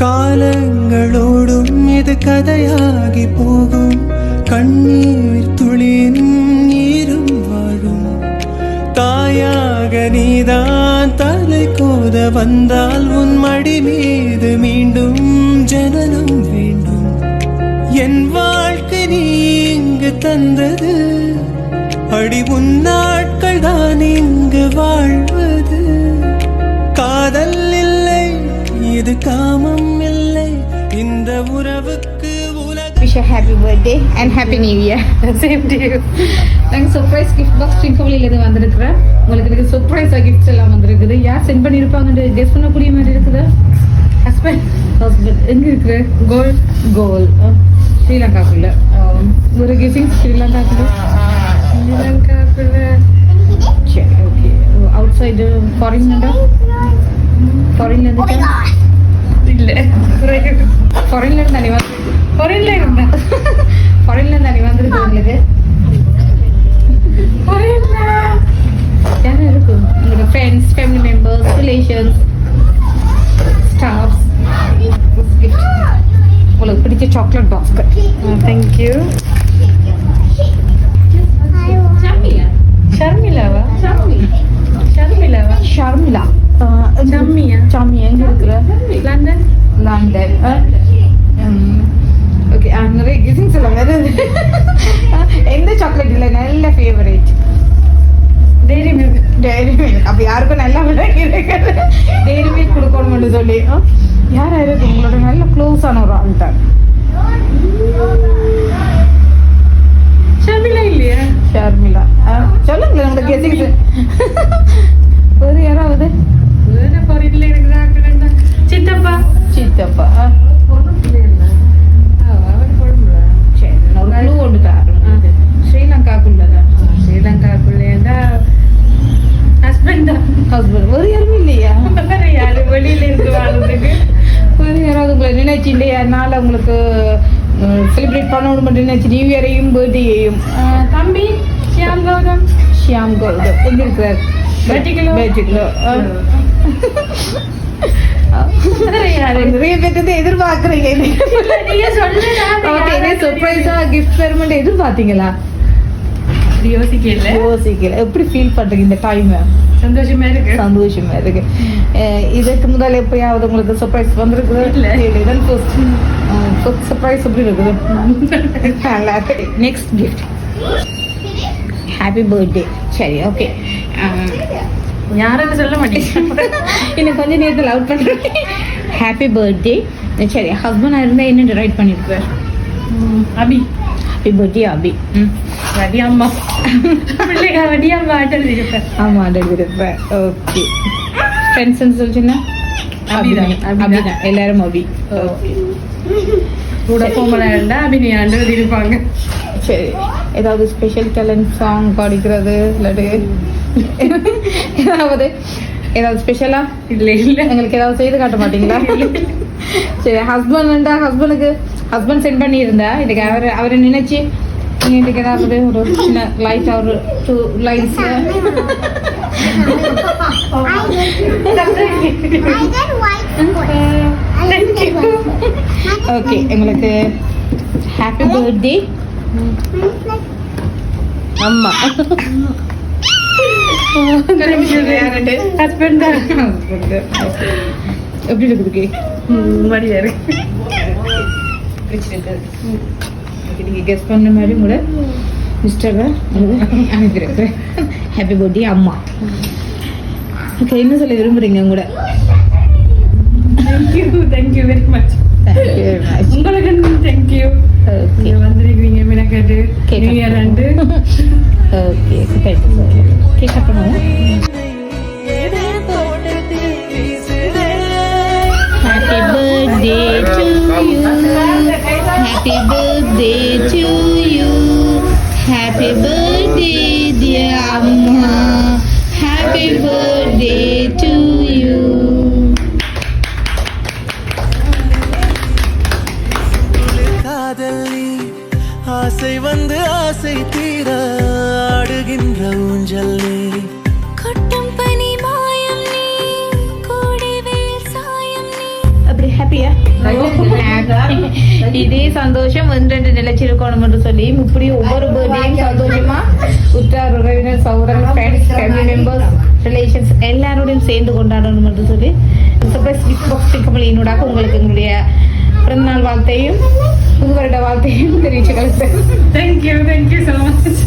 காலங்களோடும் இது கதையாகி போகும். கண்ணீர் துளியின் நீரும் வாழும் தாயாக நீதான் தலை கோத வந்தால் உன் மடி மீது மீண்டும் ஜனனம் வேண்டும். என் வாழ்க்கை நீ இங்கு தந்தது. அடி உன் நாட்கள் தான் இங்கு வாழ்வு உலக wish happy birthday and happy new year same to you நாங்கள் சர்ப்ரைஸ் கிஃப்ட் பாக்ஸ் ட்ரிங்கோலியிலேருந்து வந்திருக்கிறேன் உங்களுக்கு இதுக்கு சர்ப்ரைஸாக கிஃப்ட்ஸ் எல்லாம் வந்திருக்குது யார் சென்ட் பண்ணியிருப்பாங்கன்னு கெஸ் பண்ணக்கூடிய மாதிரி இருக்குது ஹஸ்பண்ட் ஹஸ்பண்ட் எங்கே இருக்குது கோல் கோல் ஸ்ரீலங்காக்குள்ள ஒரு கிஃப்டிங் ஸ்ரீலங்காக்குள்ள ஸ்ரீலங்காக்குள்ள சரி ஓகே அவுட் சைடு ஃபாரின்டா ஃபாரின்ல இருந்துட்டா இல்லை ஃபாரின்ல இருந்தா நீ வந்து ஃபாரின்ல இருந்தேன் ஃபாரின்ல இருந்தா நீ வந்திருக்கு உங்களுக்கு ஃபாரின்ல என்ன இருக்கும் உங்களோட friends family members relations staffs gift உங்களுக்கு பிடிச்ச சாக்லேட் எந்த சாக்லேட் இல்லை? நல்ல favourite Dairy Milk Dairy Milk அப்போ யாருக்கும் நல்லா விளக்கிறது டெய்ரி மில்க் கொடுக்கணும்னு சொல்லி யாரா இருக்கு உங்களோட நல்ல க்ளோஸான ஒரு ஆள் தான் ஷர்மிலா இல்லையா? ஷர்மிளா. ஆ, சொல்லுங்களேன் உங்களுக்கு கெசிங் வேறு யாராவது? வேற ஃபாரின்ல இருக்கிறாங்க சித்தப்பா. சித்தப்பா ஆ, அவர் குழம்புல சரி நான் ஒரு க்ளூ ஒன்று தாருங்க ஸ்ரீலங்காக்குள்ளதான் ஸ்ரீலங்காக்குள்ளேண்டா ஹஸ்பண்ட் தான் ஹஸ்பண்ட் வேறு யாருமே இல்லையா வேற யாரு வெளியில இருந்து வாழ்றதுக்கு வேறு யாராவது உங்களை நினைச்சு இல்லையா அதனால உங்களுக்கு செலிப்ரேட் பண்ணணும் நினைச்சு நியூ இயரையும் பர்த்டேயையும் தம்பி ஷியாம் கௌதம். ஷியாம் கௌதம். எங்க இருக்கிறார் நிறைய பேர்த்து எதிர்பார்க்குறீங்க. எதிர்பார்த்தீங்களா? யோசிக்கல. யோசிக்கல. எப்படி ஃபீல் பண்றீங்க இந்த டைம் சந்தோஷமா இருக்கு. சந்தோஷமா இருக்கு. இதுக்கு முதல்ல எப்பயாவது உங்களுக்கு சர்ப்ரைஸ் வந்திருக்குது? இல்ல. இதான் ஃபர்ஸ்ட் ஃபர்ஸ்ட் சர்ப்ரைஸ் எப்படி இருக்குது? நெக்ஸ்ட் கிஃப்ட் ஹாப்பி பர்த்டே சரி ஓகே யாருன்னு சொல்ல மாட்டேங்க. இன்னும் கொஞ்ச நேரத்தில் அவுட் பண்ணுறேன் ஹாப்பி பர்த்டே சரி ஹஸ்பண்டாக இருந்தால் என்ன ரைட் பண்ணியிருப்பார் அபி ஹாப்பி பர்த்டே அபி ம் வடி அம்மா பிள்ளைங்க வடி அம்மா ஆட்டம் இருப்பேன் ஆமாம் அது இருப்பேன் ஓகே ஃப்ரெண்ட்ஸ்ன்னு சொல்லிச்சுன்னா அபிதான், அபிதான். அபிதான் எல்லாரும் அபி ஓகே கூட போமலாண்டா அபி நீ ஆண்டு இருப்பாங்க சரி ஏதாவது ஸ்பெஷல் டேலண்ட் சாங் பாடிக்கிறது இல்லாட்டி ஏதாவது ஏதாவது ஸ்பெஷலா இல்ல இல்ல எங்களுக்கு ஏதாவது செய்து காட்ட மாட்டீங்களா சரி ஹஸ்பண்ட் ஹஸ்பண்டுக்கு ஹஸ்பண்ட் சென்ட் பண்ணியிருந்தா இதுக்கு அவர் அவரை நினைச்சு நீங்க இதுக்கு ஏதாவது ஒரு சின்ன லைட் ஒரு டூ லைன்ஸ் ஓகே எங்களுக்கு ஹாப்பி பர்த்டே அம்மா ஹஸ்பண்ட் தான். எப்படி இருக்குது கேக் வடியா இருக்கு நீங்கள் கெஸ் பண்ண மாதிரி கூட மிஸ்டர் அனுப்பியிருக்கிறேன் ஹாப்பி பர்த்டே அம்மா. ஓகே என்ன சொல்ல விரும்புறீங்க கூட thank you thank you very much உங்களுக்கு தேங்க்யூ நீங்க வந்திருக்கீங்க மினக்கட்டு new year and. Okay cake cut பண்ணுவோம். Happy birthday to you happy birthday to ஆசை வந்து ஆசை தீர ஆடுகின்ற ஊஞ்சல் நீ கொட்டும் பனி மாயம் நீ கூடிவேல் சாயம் நீ. அப்படி ஹாப்பி ஹாப்பியா இதே சந்தோஷம் ஒன்றென்று நிலைச்சிருக்கணும் என்று சொல்லி இப்படி ஒவ்வொரு பர்த்டேயும் சந்தோஷமா உற்றார் உறவினர் சௌரன் ஃப்ரெண்ட்ஸ் ஃபேமிலி மெம்பர்ஸ் ரிலேஷன்ஸ் எல்லாரோடையும் சேர்ந்து கொண்டாடணும் என்று சொல்லி சர்ப்ரைஸ் கிஃப்ட் பாக்ஸ் டிக்கமலியினூடாக உங்களுக்கு எங்களுடைய பிறந்தநாள் வாழ்த்தையும் புது வருட வாழ்த்தையும் தெரிவிச்சு கழிப்பேன் thank you thank you so much